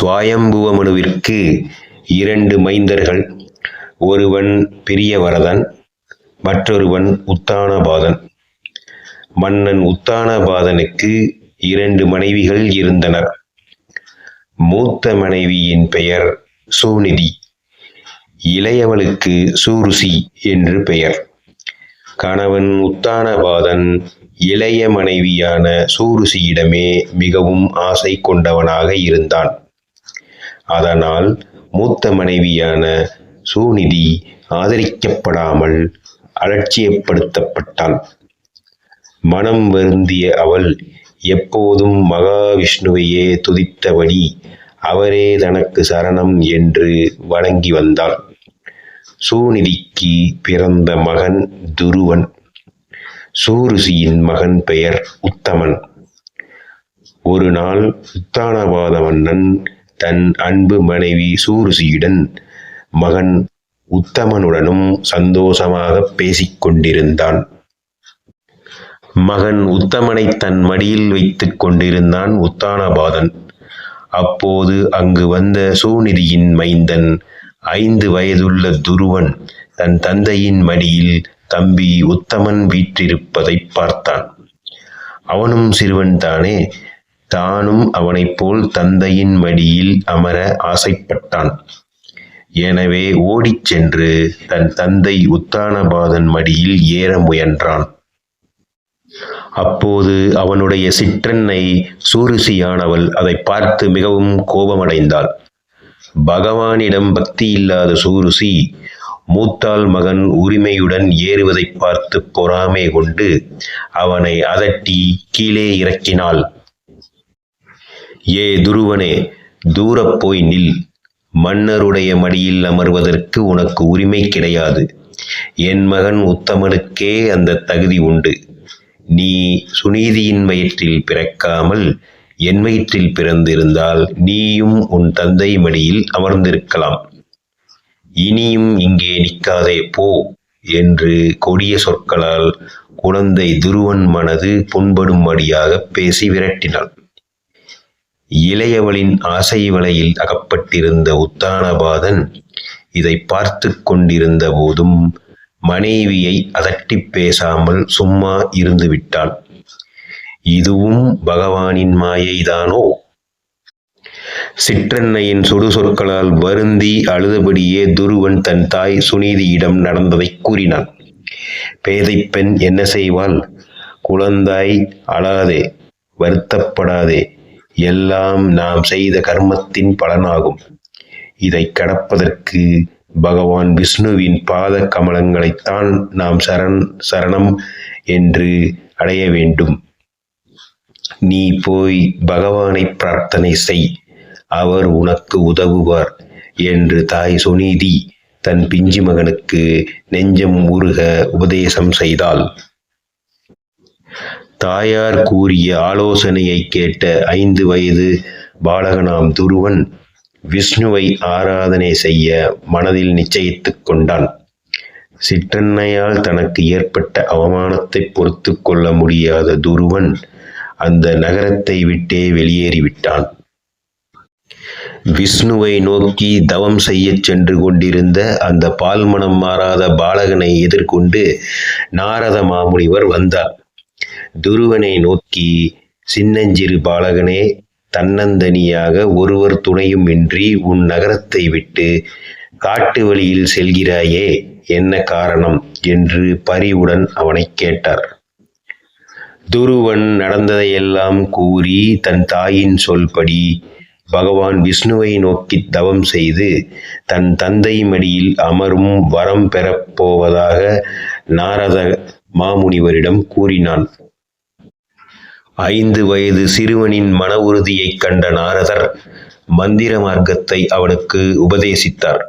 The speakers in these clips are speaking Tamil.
சுவாயம்புவமனுவிற்கு இரண்டு மைந்தர்கள் ஒருவன் பிரியவரதன் மற்றொருவன் உத்தானபாதன். மன்னன் உத்தானபாதனுக்கு இரண்டு மனைவிகள் இருந்தனர். மூத்த மனைவியின் பெயர் சூநிதி இளையவளுக்கு சூருசி என்று பெயர். கணவன் உத்தானபாதன் இளைய மனைவியான சூருசியிடமே மிகவும் ஆசை கொண்டவனாக இருந்தான். அதனால் மூத்த மனைவியான சூநிதி ஆதரிக்கப்படாமல் அலட்சியப்படுத்தப்பட்டாள். மனம் வருந்திய அவள் எப்போதும் மகாவிஷ்ணுவையே துதித்தபடி அவரே தனக்கு சரணம் என்று வணங்கி வந்தாள். சூநிதிக்கு பிறந்த மகன் துருவன். சூருசியின் மகன் பெயர் உத்தமன். ஒரு நாள் உத்தானபாத மன்னன் தன் அன்பு மனைவி சூருசியுடன் மகன் உத்தமனுடனும் சந்தோஷமாக பேசிக் கொண்டிருந்தான் மகன் உத்தமனை தன் மடியில் வைத்துக் கொண்டிருந்தான் உத்தானபாதன். அப்போது அங்கு வந்த சூநிதியின் மைந்தன் ஐந்து வயதுள்ள துருவன் தன் தந்தையின் மடியில் தம்பி உத்தமன் வீற்றிருப்பதைப் பார்த்தான். அவனும் சிறுவன் தானே தானும் அவனைப் போல் தந்தையின் மடியில் அமர ஆசைப்பட்டான். எனவே ஓடிச் சென்று தன் தந்தை உத்தானபாதன் மடியில் ஏற முயன்றான். அப்போது அவனுடைய சிற்றன்னை சூரிசியானவள் அதை பார்த்து மிகவும் கோபமடைந்தாள். பகவானிடம் பக்தி இல்லாத சூருசி மூத்தாள் மகன் உரிமையுடன் ஏறுவதைப் பார்த்து பொறாமை கொண்டு அவனை அதட்டி கீழே இறக்கினாள். ஏ துருவனே தூரப் போய் நில். மன்னருடைய மடியில் அமர்வதற்கு உனக்கு உரிமை கிடையாது. என் மகன் உத்தமனுக்கே அந்த தகுதி உண்டு. நீ சுனீதியின் வயிற்றில் பிறக்காமல் என் வயிற்றில் பிறந்திருந்தால் நீயும் உன் தந்தை மடியில் அமர்ந்திருக்கலாம். இனியும் இங்கே நிற்காதே போ என்று கொடிய சொற்களால் குழந்தை துருவன் மனது புண்படும்படியாக பேசி விரட்டினாள். இளையவளின் ஆசை வலையில் அகப்பட்டிருந்த உத்தானபாதன் இதை பார்த்து கொண்டிருந்த போதும் மனைவியை அதட்டி பேசாமல் சும்மா இருந்து விட்டான் இதுவும் பகவானின் மாயைதானோ? சிற்றன்னையின் சுடு சொற்களால் வருந்தி அழுதபடியே துருவன் தன் தாய் சுனீதியிடம் நடந்ததை கூறினான். பேதை பெண் என்ன செய்வாள்? குழந்தாய் அழாதே வருத்தப்படாதே எல்லாம் நாம் செய்த கர்மத்தின் பலனாகும். இதை கடப்பதற்கு பகவான் விஷ்ணுவின் பாத கமலங்களைத்தான் நாம் சரண் சரணம் என்று அடைய வேண்டும். நீ போய் பகவானை பிரார்த்தனை செய். அவர் உனக்கு உதவுவார் என்று தாய் சுனீதி தன் பிஞ்சு மகனுக்கு நெஞ்சம் உருக உபதேசம் செய்தாள். தாயார் கூறிய ஆலோசனையை கேட்ட ஐந்து வயது பாலகனாம் துருவன் விஷ்ணுவை ஆராதனை செய்ய மனதில் நிச்சயித்துக் கொண்டான். சிற்றன்னையால் தனக்கு ஏற்பட்ட அவமானத்தை பொறுத்து கொள்ள முடியாத துருவன் அந்த நகரத்தை விட்டே வெளியேறிவிட்டான். விஷ்ணுவை நோக்கி தவம் செய்யச் சென்று கொண்டிருந்த அந்த பால்மனம் மாறாத பாலகனை எதிர்கொண்டு நாரத மாமுனிவர் வந்தார். துருவனை நோக்கி சின்னஞ்சிறு பாலகனே தன்னந்தனியாக ஒருவர் துணையும் இன்றி உன் நகரத்தை விட்டு காட்டு வழியில் செல்கிறாயே என்ன காரணம்? என்று பரிவுடன் அவனைக் கேட்டார். துருவன் நடந்ததையெல்லாம் கூறி தன் தாயின் சொல்படி பகவான் விஷ்ணுவை நோக்கி தவம் செய்து தன் தந்தை மடியில் அமரும் வரம் பெறப்போவதாக நாரத மாமுனிவரிடம் கூறினான். ஐந்து வயது சிறுவனின் மன உறுதியைக் கண்ட நாரதர் மந்திர மார்க்கத்தை அவனுக்கு உபதேசித்தார்.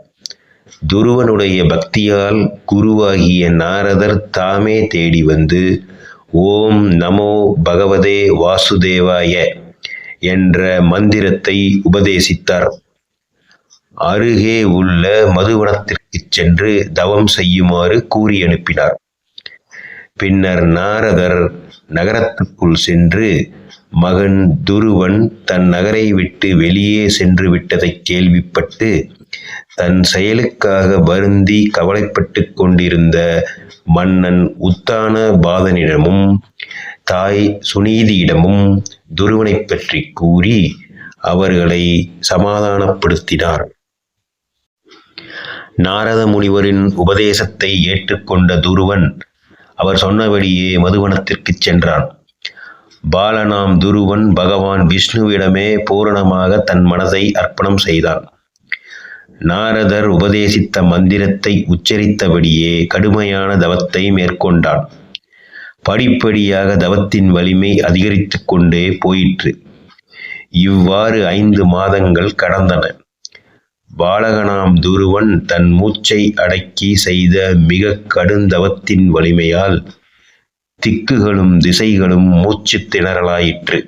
துருவனுடைய பக்தியால் குருவாகிய நாரதர் தாமே தேடி வந்து ஓம் நமோ பகவதே வாசுதேவாய என்ற மந்திரத்தை உபதேசித்தார். அருகே உள்ள மதுவனத்திற்கு சென்று தவம் செய்யுமாறு கூறி அனுப்பினார். பின்னர் நாரதர் நகரத்துக்குள் சென்று மகன் துருவன் தன் நகரை விட்டு வெளியே சென்று விட்டதை கேள்விப்பட்டு தன் செயலுக்காக வருந்தி கவலைப்பட்டுக் கொண்டிருந்த மன்னன் உத்தான பாதனிடமும் தாய் சுனீதியிடமும் துருவனைப் பற்றி கூறி அவர்களை சமாதானப்படுத்தினார். நாரத முனிவரின் உபதேசத்தை ஏற்றுக்கொண்ட துருவன் அவர் சொன்னபடியே மதுவனத்திற்கு சென்றான். பாலனாம் துருவன் பகவான் விஷ்ணுவிடமே பூரணமாக தன் மனதை அர்ப்பணம் செய்தான். நாரதர் உபதேசித்த மந்திரத்தை உச்சரித்தபடியே கடுமையான தவத்தை மேற்கொண்டான். படிப்படியாக தவத்தின் வலிமை அதிகரித்து கொண்டே போயிற்று. இவ்வாறு ஐந்து மாதங்கள் கடந்தன. பாலகனாம் துருவன் தன் மூச்சை அடக்கி செய்த மிக கடுந்தவத்தின் வலிமையால் திக்குகளும் திசைகளும் மூச்சு திணறலாயிற்று.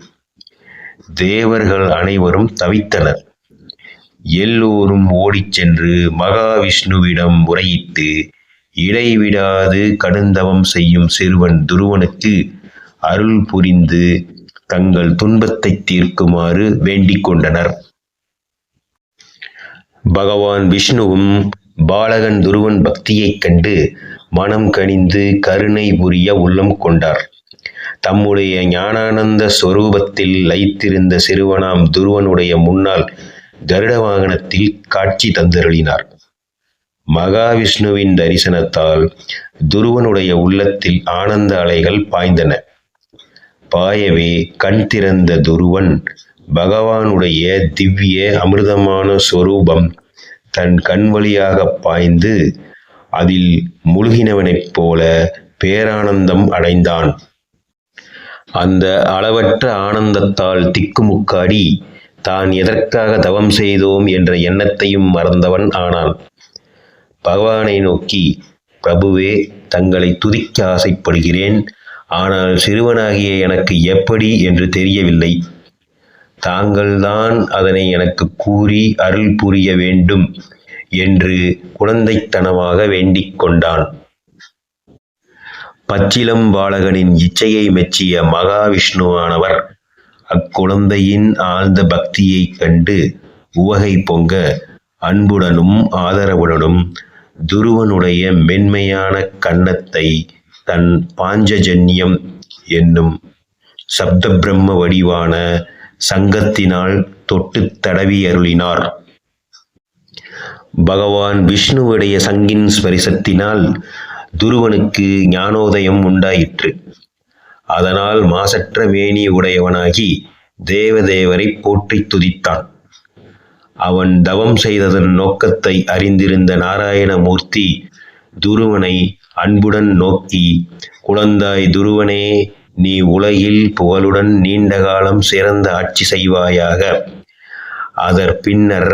தேவர்கள் அனைவரும் தவித்தனர். எல்லோரும் ஓடிச் சென்று மகாவிஷ்ணுவிடம் முறையிட்டு இடைவிடாது கடுந்தவம் செய்யும் சிறுவன் துருவனுக்கு அருள் புரிந்து தங்கள் துன்பத்தை தீர்க்குமாறு வேண்டிக் கொண்டனர். பகவான் விஷ்ணுவும் பாலகன் துருவன் பக்தியைக் கண்டு மனம் கனிந்து கருணை புரிய உள்ளம் கொண்டார். தம்முடைய ஞானானந்த ஸ்வரூபத்தில் லயித்திருந்த சிறுவனாம் துருவனுடைய முன்னால் கருட வாகனத்தில் காட்சி தந்தருளினார். மகாவிஷ்ணுவின் தரிசனத்தால் துருவனுடைய உள்ளத்தில் ஆனந்த அலைகள் பாய்ந்தன. பாயவே கண் திறந்த துருவன் பகவானுடைய திவ்ய அமிர்தமான சொரூபம் தன் கண் வழியாக பாய்ந்து அதில் முழுகினவனைப் போல பேரானந்தம் அடைந்தான். அந்த அளவற்ற ஆனந்தத்தால் திக்குமுக்காடி தான் எதற்காக தவம் செய்தோம் என்ற எண்ணத்தையும் மறந்தவன் ஆனான். பகவானை நோக்கி பிரபுவே தங்களை துதிக்க ஆசைப்படுகிறேன். ஆனால் சிறுவனாகிய எனக்கு எப்படி? என்று தெரியவில்லை. தாங்கள்தான் அதனை எனக்கு கூறி அருள் புரிய வேண்டும் என்று குழந்தைத்தனமாக வேண்டிக் கொண்டான். பச்சிலம் பாலகனின் இச்சையை மெச்சிய மகாவிஷ்ணுவானவர் அக்குழந்தையின் ஆழ்ந்த பக்தியைக் கண்டு உவகை பொங்க அன்புடனும் ஆதரவுடனும் துருவனுடைய மென்மையான கன்னத்தை தன் பாஞ்சஜன்யம் என்னும் சப்த பிரம்ம வடிவான சங்கத்தினால் தொட்டு தடவி அருளினார். பகவான் விஷ்ணுவுடைய சங்கின் ஸ்பரிசத்தினால் துருவனுக்கு ஞானோதயம் உண்டாயிற்று. அதனால் மாசற்ற மேனி உடையவனாகி தேவதேவரை போற்றித் துதித்தான். அவன் தவம் செய்ததன் நோக்கத்தை அறிந்திருந்த நாராயணமூர்த்தி துருவனை அன்புடன் நோக்கி குழந்தாய் துருவனே நீ உலகில் புகழுடன் நீண்ட காலம் சிறந்த ஆட்சி செய்வாயாக. அதற் பின்னர்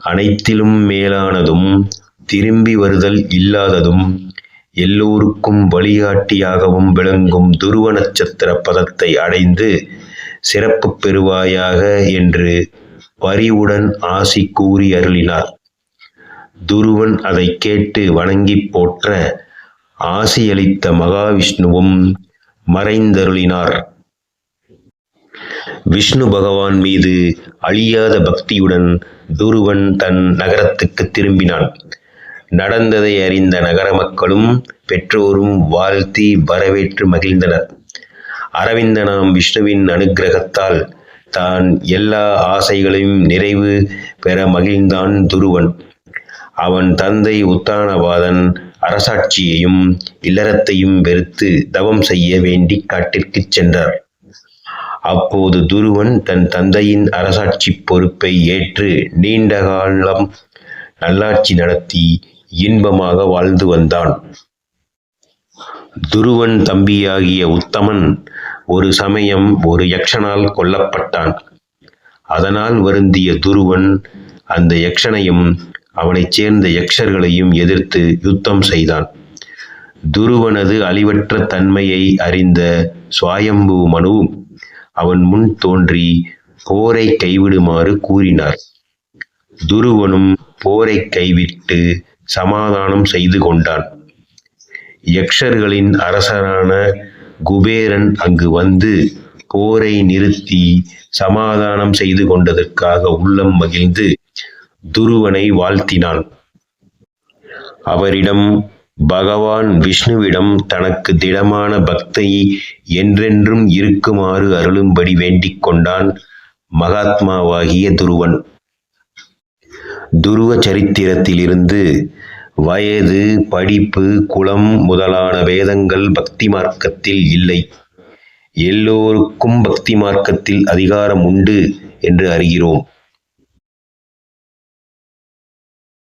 அனைத்திலும் மேலானதும் திரும்பி வருதல் இல்லாததும் எல்லோருக்கும் வழிகாட்டியாகவும் விளங்கும் துருவ நட்சத்திர பதத்தை அடைந்து சிறப்பு பெறுவாயாக என்று பரிவுடன் ஆசி கூறி அருளினார். துருவன் அதை கேட்டு வணங்கி போற்ற ஆசியளித்த மகாவிஷ்ணுவும் மறைந்தருளினார். விஷ்ணு பகவான் மீது அழியாத பக்தியுடன் துருவன் தன் நகரத்துக்கு திரும்பினான். நடந்ததை அறிந்த நகர மக்களும் பெற்றோரும் வாழ்த்தி வரவேற்று மகிழ்ந்தனர். அரவிந்தனாம் விஷ்ணுவின் அனுக்கிரகத்தால் தான் எல்லா ஆசைகளையும் நிறைவு பெற மகிழ்ந்தான் துருவன். அவன் தந்தை உத்தானவாதன் அரசாட்சியையும் இல்லறத்தையும் வெறுத்து தவம் செய்ய வேண்டி காட்டிற்குச் சென்றார். அப்போது துருவன் தன் தந்தையின் அரசாட்சி பொறுப்பை ஏற்று நீண்ட காலம் நல்லாட்சி நடத்தி இன்பமாக வாழ்ந்து வந்தான். துருவன் தம்பியாகிய உத்தமன் ஒரு சமயம் ஒரு யக்ஷனால் கொல்லப்பட்டான். அதனால் வருந்திய துருவன் அந்த யக்ஷனையும் அவனைச் சேர்ந்த யக்ஷர்களையும் எதிர்த்து யுத்தம் செய்தான். துருவனது அழிவற்ற தன்மையை அறிந்த சுவாயம்பு மனு அவன் முன் தோன்றி போரை கைவிடுமாறு கூறினார். துருவனும் போரை கைவிட்டு சமாதானம் செய்து கொண்டான். யக்ஷர்களின் அரசரான குபேரன் அங்கு வந்து போரை நிறுத்தி சமாதானம் செய்து கொண்டதற்காக உள்ளம் மகிழ்ந்து துருவனை வாழ்த்தினான். அவரிடம் பகவான் விஷ்ணுவிடம் தனக்கு திடமான பக்தி என்றென்றும் இருக்குமாறு அருளும்படி வேண்டிக் கொண்டான் மகாத்மாவாகிய துருவன். துருவ சரித்திரத்திலிருந்து வயது, படிப்பு, குலம் முதலான வேதங்கள் பக்தி மார்க்கத்தில் இல்லை. எல்லோருக்கும் பக்தி மார்க்கத்தில் அதிகாரம் உண்டு என்று அறிகிறோம்.